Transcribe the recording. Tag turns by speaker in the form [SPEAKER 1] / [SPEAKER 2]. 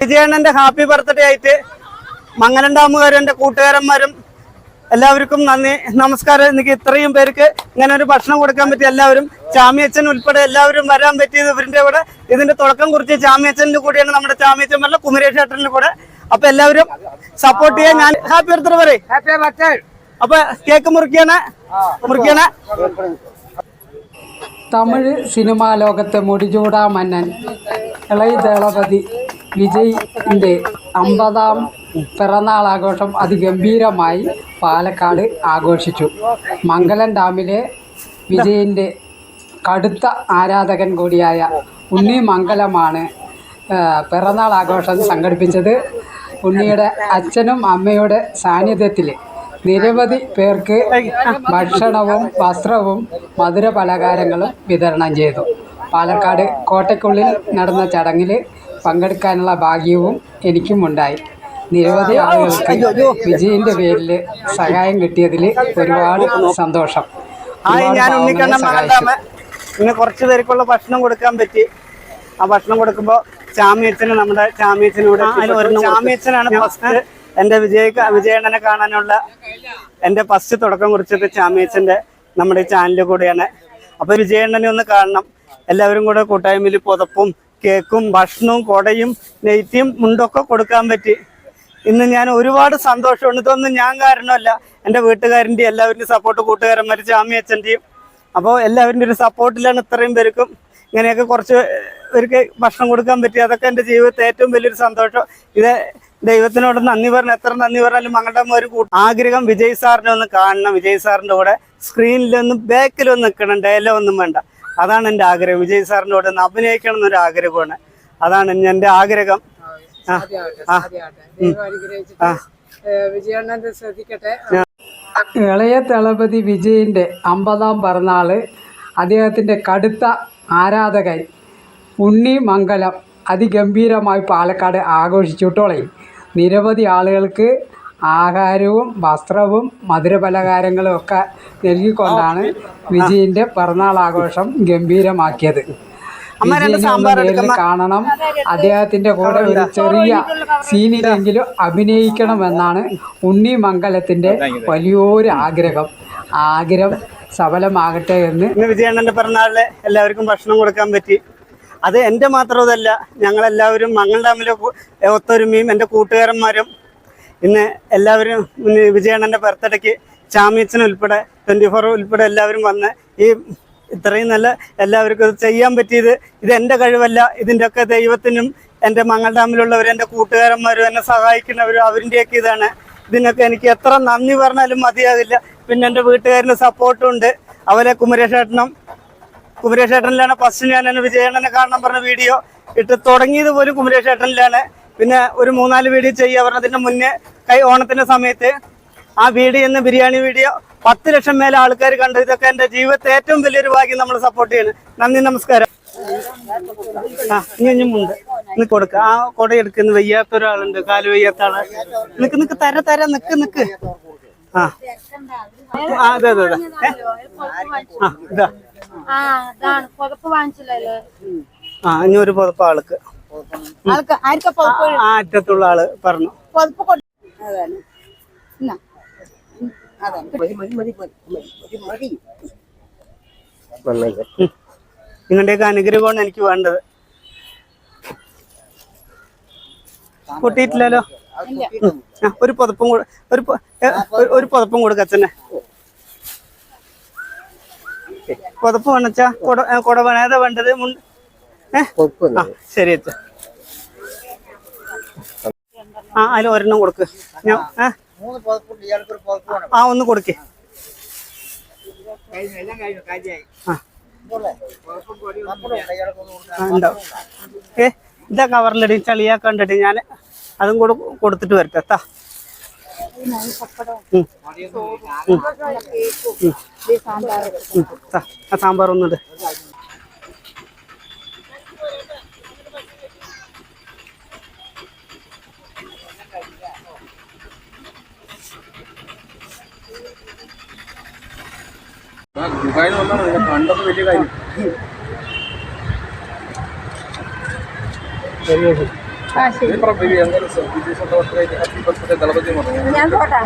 [SPEAKER 1] വിജയണ്ണന്റെ happy birthday ആയിട്ട് മംഗലം ഡാമുകാരും എന്റെ കൂട്ടുകാരന്മാരും എല്ലാവർക്കും നന്ദി. നമസ്കാരം. എനിക്ക് ഇത്രയും പേർക്ക് ഇങ്ങനെ ഒരു ഭക്ഷണം കൊടുക്കാൻ പറ്റി എല്ലാവരും ചാമിയച്ചൻ ഉൾപ്പെടെ എല്ലാവരും വരാൻ പറ്റിയത് ഇവരിന്റെ കൂടെ. ഇതിന്റെ തുടക്കം കുറിച്ച് ചാമിയച്ചന്റെ കൂടെയാണ് നമ്മുടെ ചാമിയച്ചൻ പറഞ്ഞ കുമരേഷ് ഏട്ടന്റെ കൂടെ. അപ്പൊ എല്ലാവരും സപ്പോർട്ട് ചെയ്യാൻ ഞാൻ ഹാപ്പി ബർത്ത്ഡേ പറയും.
[SPEAKER 2] ഹാപ്പി ബർത്ത്ഡേ
[SPEAKER 1] അപ്പൊ കേക്ക് മുറിക്കണ? മുറിക്കണ?
[SPEAKER 3] തമിഴ് സിനിമാ ലോകത്തെ മുടിചൂടാ മന്നൻ. ഇളയ ദളപതി. വിജയിന്റെ അമ്പതാം പിറന്നാൾ ആഘോഷം അതിഗംഭീരമായി പാലക്കാട് ആഘോഷിച്ചു. മംഗലം ഡാമിലെ വിജയിന്റെ കടുത്ത ആരാധകൻ കൂടിയായ ഉണ്ണി മംഗലമാണ് പിറന്നാൾ ആഘോഷം സംഘടിപ്പിച്ചത്. ഉണ്ണിയുടെ അച്ഛനും അമ്മയുടെ സാന്നിധ്യത്തിൽ നിരവധി പേർക്ക് ഭക്ഷണവും വസ്ത്രവും മധുര പലഹാരങ്ങളും വിതരണം ചെയ്തു. പാലക്കാട് കോട്ടയ്ക്കുള്ളിൽ നടന്ന ചടങ്ങിൽ പങ്കെടുക്കാനുള്ള ഭാഗ്യവും എനിക്കും ഉണ്ടായി നിരവധി ആളുകൾക്ക് വിജയിന്റെ പേരിൽ സഹായം കിട്ടിയതിൽ ഒരുപാട് സന്തോഷം.
[SPEAKER 1] ഞാൻ മകണ്ടാമ ഇന്ന് കുറച്ച് പേർക്കുള്ള ഭക്ഷണം കൊടുക്കാൻ പറ്റി. ആ ഭക്ഷണം കൊടുക്കുമ്പോ ചാമിയച്ചന് നമ്മുടെ ചാമിയച്ചനോട് ചാമിയച്ചനാണ് ഫസ്റ്റ് എന്റെ വിജയ വിജയണ്ണനെ കാണാനുള്ള എന്റെ ഫസ്റ്റ് തുടക്കം കുറിച്ചത് ചാമിയച്ചന്റെ നമ്മുടെ ഈ ചാനലിൽ കൂടെയാണ്. അപ്പൊ വിജയണ്ണനെ ഒന്ന് കാണണം. എല്ലാവരും കൂടെ കൂട്ടായ്മയിൽ പുതപ്പും കേക്കും ഭക്ഷണവും കൊടയും നെയ്ത്തിയും മുണ്ടൊക്കെ കൊടുക്കാൻ പറ്റി. ഇന്ന് ഞാൻ ഒരുപാട് സന്തോഷമുണ്ട്. ഇതൊന്നും ഞാൻ കാരണമല്ല. എന്റെ വീട്ടുകാരന്റെയും എല്ലാവരുടെയും സപ്പോർട്ട് കൂട്ടുകാരന്മാർ ചാമി അച്ഛന്റെയും. അപ്പോൾ എല്ലാവരുടെ ഒരു സപ്പോർട്ടിലാണ് ഇത്രയും പേർക്കും ഇങ്ങനെയൊക്കെ കുറച്ച് പേർക്ക് ഭക്ഷണം കൊടുക്കാൻ പറ്റി. അതൊക്കെ എന്റെ ജീവിതത്തിൽ ഏറ്റവും വലിയൊരു സന്തോഷം. ഇത് ദൈവത്തിനോട് നന്ദി പറഞ്ഞു എത്ര നന്ദി പറഞ്ഞാലും മങ്ങളുടെ ഒരു കൂട്ട ആഗ്രഹം വിജയ് സാറിനെ ഒന്ന് കാണണം. വിജയ് സാറിന്റെ കൂടെ സ്ക്രീനിലൊന്നും ബാക്കിലൊന്നും നിൽക്കണം. ഡയലോ ഒന്നും വേണ്ട. അതാണ് എന്റെ ആഗ്രഹം. വിജയ് സാറിനോട് ഒന്ന് അഭിനയിക്കണം എന്നൊരു ആഗ്രഹമാണ്. അതാണ് എന്റെ ആഗ്രഹം.
[SPEAKER 3] ഇളയ തളപതി വിജയിന്റെ അമ്പതാം പിറന്നാൾ അദ്ദേഹത്തിന്റെ കടുത്ത ആരാധകൻ ഉണ്ണി മംഗലം അതിഗംഭീരമായി പാലക്കാട് ആഘോഷിച്ചുട്ടോളെ നിരവധി ആളുകൾക്ക് ആഹാരവും വസ്ത്രവും മധുരപലഹാരങ്ങളും ഒക്കെ നൽകിക്കൊണ്ടാണ് വിജയിന്റെ പിറന്നാൾ ആഘോഷം ഗംഭീരമാക്കിയത്. വിജയനെ കാണണം. അദ്ദേഹത്തിന്റെ കൂടെ ഒരു ചെറിയ സീനിലെങ്കിലും അഭിനയിക്കണമെന്നാണ് ഉണ്ണി മംഗലത്തിന്റെ വലിയൊരു ആഗ്രഹം. ആഗ്രഹം സഫലമാകട്ടെ എന്ന്.
[SPEAKER 1] ഇന്ന് വിജയണ്ണന്റെ പിറന്നാളിൽ എല്ലാവർക്കും ഭക്ഷണം കൊടുക്കാൻ പറ്റി. അത് എന്റെ മാത്രമല്ല ഞങ്ങളെല്ലാവരും മംഗൾ ഡാമിലെ ഒത്തൊരുമയും എന്റെ കൂട്ടുകാരന്മാരും ഇന്ന് എല്ലാവരും വിജയണ്ണന്റെ ബർത്ത്ഡേക്ക് ചാമ്യച്ചൻ ഉൾപ്പെടെ ട്വന്റി ഫോർ ഉൾപ്പെടെ എല്ലാവരും വന്ന് ഈ ഇത്രയും നല്ല എല്ലാവർക്കും ഇത് ചെയ്യാൻ പറ്റിയത് ഇത് എന്റെ കഴിവല്ല ഇതിന്റെയൊക്കെ ദൈവത്തിനും എന്റെ മങ്ങൾ ഡാമിലുള്ളവർ എന്റെ കൂട്ടുകാരന്മാരും എന്നെ സഹായിക്കുന്നവരും അവരിന്റെയൊക്കെ ഇതാണ്. ഇതിനൊക്കെ എനിക്ക് എത്ര നന്ദി പറഞ്ഞാലും മതിയാകില്ല പിന്നെ എന്റെ വീട്ടുകാരുടെ സപ്പോർട്ടും ഉണ്ട്. അവരെ കുമരേഷേട്ടനും കുമരേഷേട്ടനിലാണ് ഫസ്റ്റ് ഞാൻ എന്നെ വിജയണ്ണനെ കാണണം പറഞ്ഞ വീഡിയോ ഇട്ട് തുടങ്ങിയത് പോലും കുമരേഷേട്ടനിലാണ്. പിന്നെ ഒരു മൂന്നാൽ വീഡിയോ ചെയ്യുക പറഞ്ഞതിന്റെ മുന്നേ കൈ ഓണത്തിന്റെ സമയത്ത് ആ വീഡിയോ എന്ന ബിരിയാണി വീഡിയോ പത്ത് ലക്ഷം മേലെ ആൾക്കാർ കണ്ടു. ഇതൊക്കെ എന്റെ ജീവിതത്തെ ഏറ്റവും വലിയൊരു ഭാഗ്യം നമ്മൾ സപ്പോർട്ട് ചെയ്യണം. നന്ദി നമസ്കാരം. ആ ഇനിയുമുണ്ട് ഇന്ന് കൊടുക്ക. ആ കൊട എടുക്കുന്ന വയ്യാത്ത ഒരാളുണ്ട്. കാൽ വയ്യാത്ത ആൾ. നിക്ക് നിക്ക് തര തര നിക്ക് നിക്ക്. ആ. അതെ അതെ അതെ. ആ ഇതാ.
[SPEAKER 4] ആ
[SPEAKER 1] ഇനി ഒരു പുതപ്പ് ആൾക്ക്. അറ്റത്തുള്ള ആൾ പറഞ്ഞു. നിങ്ങളുടെയൊക്കെ അനുഗ്രഹമാണ് എനിക്ക് വേണ്ടത്. പൊട്ടിയിട്ടില്ലല്ലോ? ഒരു പുതപ്പും കൂടെ ഒരു ഒരു- പുതപ്പും കൊടുക്ക അച്ഛനെ. പുതപ്പ് വേണച്ചാ കൊട കൊട വേണേതാ വേണ്ടത്? മുണ്ട് ഏ? ആ ശരി അച്ഛ. ആ അതിൽ ഒരെണ്ണം കൊടുക്ക് ഞാൻ ആ ഒന്ന് കൊടുക്കേ ഏ ഇതാ കവറിലടി കണ്ടിട്ട് ഞാൻ അതും കൂടെ കൊടുത്തിട്ട് വരട്ടെത്താ സാമ്പാർ ഒന്നുണ്ട്
[SPEAKER 5] ദുബായിൽ വന്നാണ് നിന്നെ കണ്ടത് വലിയ കാര്യം
[SPEAKER 2] ഞാൻ പോട്ടെ.